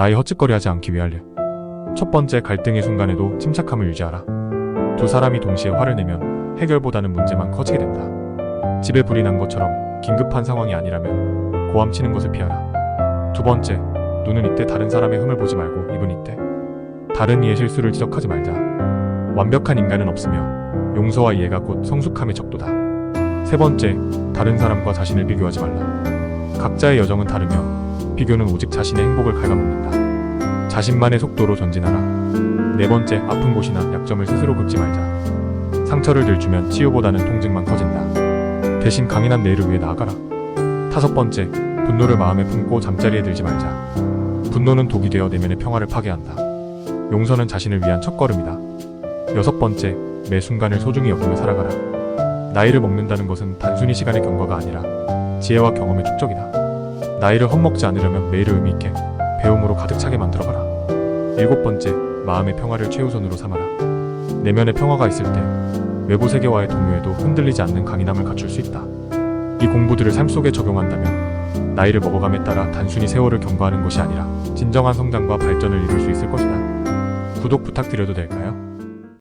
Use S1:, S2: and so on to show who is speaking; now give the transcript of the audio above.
S1: 나의 헛짓거리하지 않기 위하려. 첫 번째 갈등의 순간에도 침착함을 유지하라. 두 사람이 동시에 화를 내면 해결보다는 문제만 커지게 된다. 집에 불이 난 것처럼 긴급한 상황이 아니라면 고함치는 것을 피하라. 두 번째, 눈은 이때 다른 사람의 흠을 보지 말고 입은 이때 다른 이의 실수를 지적하지 말자. 완벽한 인간은 없으며 용서와 이해가 곧 성숙함의 척도다. 세 번째, 다른 사람과 자신을 비교하지 말라. 각자의 여정은 다르며 비교는 오직 자신의 행복을 갉아먹는다. 자신만의 속도로 전진하라. 네 번째, 아픈 곳이나 약점을 스스로 긁지 말자. 상처를 들주면 치유보다는 통증만 커진다. 대신 강인한 내일을 위해 나아가라. 다섯 번째, 분노를 마음에 품고 잠자리에 들지 말자. 분노는 독이 되어 내면의 평화를 파괴한다. 용서는 자신을 위한 첫걸음이다. 여섯 번째, 매 순간을 소중히 여기며 살아가라. 나이를 먹는다는 것은 단순히 시간의 경과가 아니라 지혜와 경험의 축적이다. 나이를 헛먹지 않으려면 매일을 의미 있게 배움으로 가득 차게 만들어가라. 일곱 번째, 마음의 평화를 최우선으로 삼아라. 내면의 평화가 있을 때 외부 세계와의 동요에도 흔들리지 않는 강인함을 갖출 수 있다. 이 공부들을 삶 속에 적용한다면 나이를 먹어감에 따라 단순히 세월을 경과하는 것이 아니라 진정한 성장과 발전을 이룰 수 있을 것이다. 구독 부탁드려도 될까요?